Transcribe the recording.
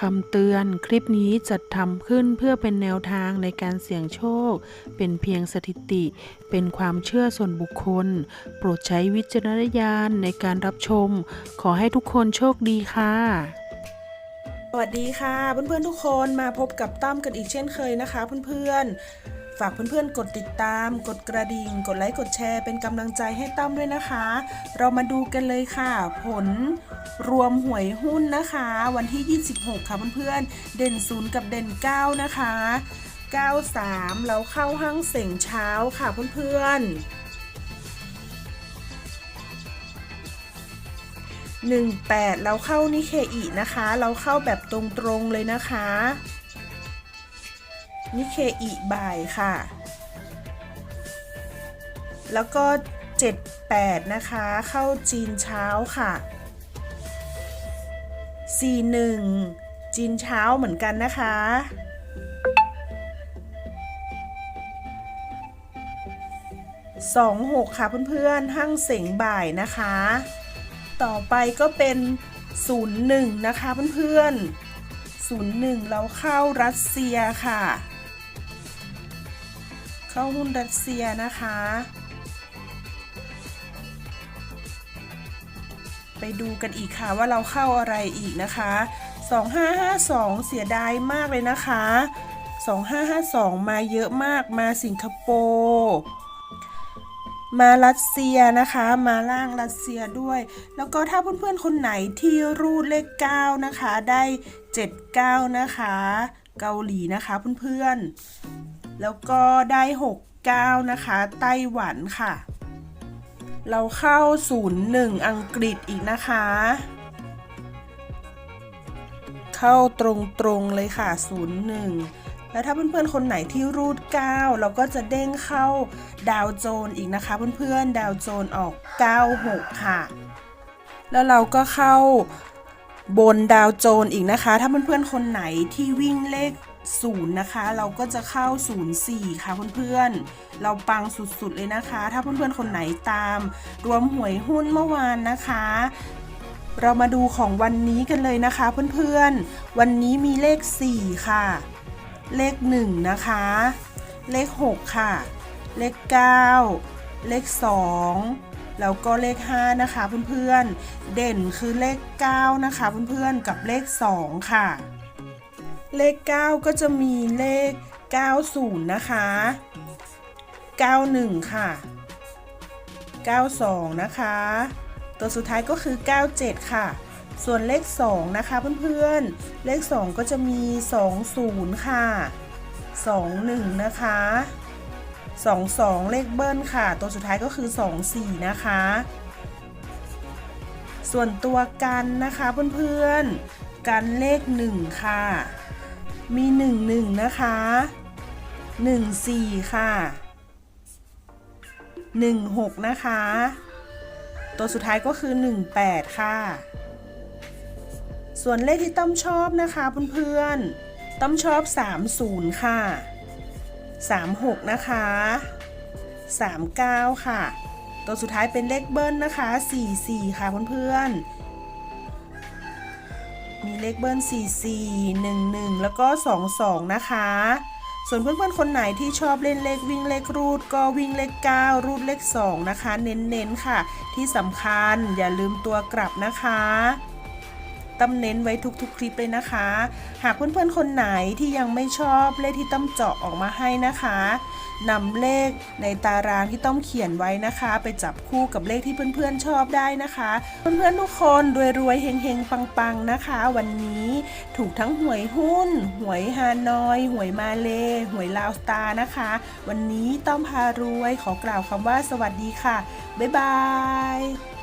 คำเตือนคลิปนี้จัดทำขึ้นเพื่อเป็นแนวทางในการเสี่ยงโชค เป็นเพียงสถิติ เป็นความเชื่อส่วนบุคคล โปรดใช้วิจารณญาณในการรับชม ขอให้ทุกคนโชคดีค่ะ สวัสดีค่ะ เพื่อนๆทุกคนมาพบกับตั้มกันอีกเช่นเคยนะคะ เพื่อนๆ ฝากเพื่อนๆ กดติดตาม กดกระดิ่ง กดไลค์ กดแชร์ เป็นกำลังใจให้ตั้มด้วยนะคะ เรามาดูกันเลยค่ะ ผลรวมหวยหุ้นนะคะ วันที่ 26 ค่ะเพื่อนๆ เด่น 0 กับเด่น 9 นะคะ 93 แล้วเข้าห้างเสียงเช้าค่ะเพื่อนๆ18 เราเข้านิเคอีนะคะ เราเข้าแบบตรงๆเลยนะคะ นิเคอีบ่ายค่ะ แล้วก็ 78 นะคะ เข้าจีนเช้าค่ะ 41 จีนเช้าเหมือนกันนะคะ 26 ค่ะเพื่อนๆห้างเสงบ่ายนะคะ ต่อไปก็เป็น 01 นะคะเพื่อนๆ01 เราเข้ารัสเซียค่ะ เข้าหุ้นรัสเซียนะคะ ไปดูกันอีกค่ะว่าเราเข้าอะไรอีกนะคะ 2552 เสียดายมากเลยนะคะ 2552 มาเยอะมากมาสิงคโปร์มารัสเซียนะคะ มาล่างรัสเซียด้วย แล้วก็ถ้าเพื่อนๆคนไหนที่รูดเลข 9 นะคะ ได้ 79 นะคะ เกาหลีนะคะเพื่อนๆ แล้วก็ได้ 69 นะคะ ไต้หวันค่ะ เราเข้า 01 อังกฤษอีกนะคะ เข้าตรงๆเลยค่ะ 01 แล้วถ้าเพื่อนๆ คนไหนที่รูด 9 เราก็จะเด้งเข้าดาวโจนอีกนะคะ เพื่อนๆ ดาวโจนออก 96 ค่ะ แล้วเราก็เข้าบนดาวโจนอีกนะคะ ถ้าเพื่อนๆ คนไหนที่วิ่งเลข 0 นะคะ เราก็จะเข้า 04 ค่ะเพื่อนๆ เราปังสุดๆเลยนะคะ ถ้าเพื่อนๆ คนไหนตาม รวมหวยหุ้นเมื่อวานนะคะ เรามาดูของวันนี้กันเลยนะคะเพื่อนๆ วันนี้มีเลข 4 ค่ะ เลข 1 นะคะ เลข 6 ค่ะ เลข 9 เลข 2แล้วก็เลข 5 นะคะเพื่อนๆ เด่นคือเลข 9 นะคะเพื่อนๆ กับเลข 2 ค่ะ เลข 9 ก็จะมีเลข 90 นะคะ 91 ค่ะ 92 นะคะ ตัวสุดท้ายก็คือ 97 ค่ะ ส่วนเลข 2 นะคะเพื่อนๆ เลข 2 ก็จะมี 20 ค่ะ 21 นะคะ 22 เลขเบิ้ลค่ะ ตัวสุดท้ายก็คือ 24 นะคะ ส่วนตัวกันนะคะเพื่อนๆ กันเลข 1 ค่ะ มี 11 นะคะ 14 ค่ะ 16 นะคะ ตัวสุดท้ายก็คือ 18 ค่ะ ส่วนเลขที่ต้อมชอบนะคะเพื่อนๆ ต้อมชอบ 30 ค่ะ 36 นะคะ 39 ค่ะ ตัวสุดท้ายเป็นเลขเบิ้ลนะคะ44 ค่ะเพื่อนๆ มีเลขเบิ้ล 44 11 แล้วก็ 22 นะคะ ส่วนเพื่อนๆคนไหนที่ชอบเล่นเลขวิ่งเลขรูด ก็วิ่งเลข 9 รูดเลข 2 นะคะ เน้นๆค่ะ ที่สำคัญอย่าลืมตัวกลับนะคะ ตั้มเน้นไว้ทุกๆ คลิปเลยนะคะ หากเพื่อนๆคนไหนที่ยังไม่ชอบเลขที่ต้มเจาะออกมาให้นะคะนำเลขในตารางที่ต้อมเขียนไว้นะคะ ไปจับคู่กับเลขที่เพื่อนๆชอบได้นะคะ เพื่อนๆทุกคนรวยๆเฮงๆปังๆนะคะ วันนี้ถูกทั้งหวยหุ้น หวยฮานอย หวยมาเล หวยลาวสตาร์นะคะ วันนี้ต้อมพารวยขอกล่าวคำว่าสวัสดีค่ะ บ๊ายบาย